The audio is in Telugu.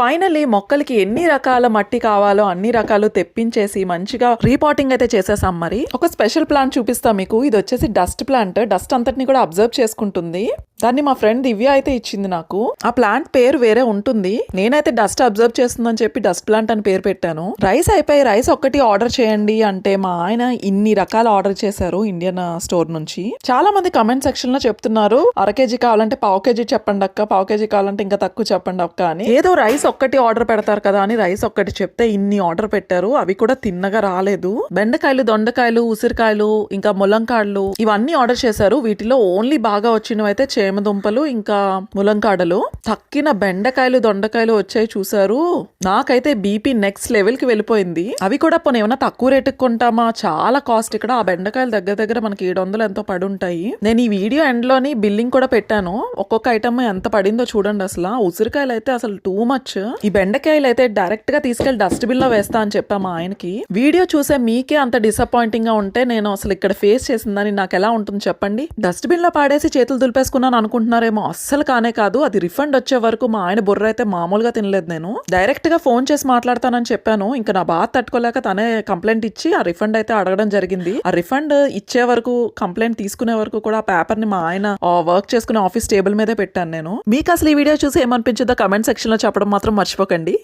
ఫైనల్లీ మొక్కలకి ఎన్ని రకాల మట్టి కావాలో అన్ని రకాలు తెప్పించేసి మంచిగా రీపాటింగ్ అయితే చేసేసాం మరి. ఒక స్పెషల్ ప్లాంట్ చూపిస్తాం మీకు. ఇది వచ్చేసి డస్ట్ ప్లాంట్. డస్ట్ అంతటిని కూడా అబ్జర్వ్ చేసుకుంటుంది. దాన్ని మా ఫ్రెండ్ దివ్య అయితే ఇచ్చింది నాకు. ఆ ప్లాంట్ పేరు వేరే ఉంటుంది. నేనైతే డస్ట్ అబ్జర్వ్ చేస్తుందని చెప్పి డస్ట్ ప్లాంట్ అని పేరు పెట్టాను. రైస్ అయిపోయి రైస్ ఒక్కటి ఆర్డర్ చేయండి అంటే మా ఆయన ఇన్ని రకాల ఆర్డర్ చేశారు ఇండియన్ స్టోర్ నుంచి. చాలా మంది కమెంట్ సెక్షన్లో చెప్తున్నారు అర కేజీ కావాలంటే పావు కేజీ చెప్పండి అక్క పావు కేజీ కావాలంటే ఇంకా తక్కువ చెప్పండి అక్క అని. ఏదో రైస్ ఒక్కటి ఆర్డర్ పెడతారు కదా అని రైస్ ఒక్కటి చెప్తే ఇన్ని ఆర్డర్ పెట్టారు అవి కూడా తిన్నగా రాలేదు. బెండకాయలు దొండకాయలు ఉసిరికాయలు ఇంకా ములంకాడలు ఇవన్నీ ఆర్డర్ చేశారు. వీటిలో ఓన్లీ బాగా వచ్చినవి అయితే ప్రేమదుంపలు ఇంకా ములంకాడలు. తక్కిన బెండకాయలు దొండకాయలు వచ్చాయి చూసారు నాకైతే బీపీ నెక్స్ట్ లెవెల్కి వెళ్ళిపోయింది. అవి కూడా పోనీ ఏమైనా తక్కువ రేటుకి కొంటామా? చాలా కాస్ట్. ఇక్కడ ఆ బెండకాయలు దగ్గర దగ్గర మనకి ఏడు వందలు ఎంతో పడి ఉంటాయి నేను ఈ వీడియో ఎండ్లోని బిల్లింగ్ కూడా పెట్టాను. ఒక్కొక్క ఐటమ్ ఎంత పడిందో చూడండి అసలు. ఉసిరికాయలు అయితే అసలు టూ మచ్. ఈ బెండకాయలు అయితే డైరెక్ట్గా తీసుకెళ్ళి డస్ట్ బిన్లో వేస్తా అని చెప్పా మా ఆయనకి. వీడియో చూసే మీకే అంత డిసప్పాయింటింగ్గా ఉంటే నేను అసలు ఇక్కడ ఫేస్ చేసిందని నాకు ఎలా ఉంటుంది చెప్పండి? డస్ట్ బిన్లో పాడేసి చేతులు దులిపేసుకున్నాను అనుకుంటున్నారేమో అస్సలు కానే కాదు. అది రిఫండ్ వచ్చే వరకు మా ఆయన బుర్ర అయితే మామూలుగా తినలేదు నేను. డైరెక్ట్గా ఫోన్ చేసి మాట్లాడతానని చెప్పాను. ఇంకా నా బాధ తట్టుకోలేక తనే కంప్లైంట్ ఇచ్చి ఆ రిఫండ్ అయితే అడగడం జరిగింది. ఆ రిఫండ్ ఇచ్చే వరకు కంప్లైంట్ తీసుకునే వరకు కూడా ఆ పేపర్ని మా ఆయన వర్క్ చేసుకునే ఆఫీస్ టేబుల్ మీదే పెట్టాను నేను. మీకు అసలు ఈ వీడియో చూసి ఏమనిపించిందో కమెంట్ సెక్షన్లో చెప్పడం మాత్రం మర్చిపోకండి.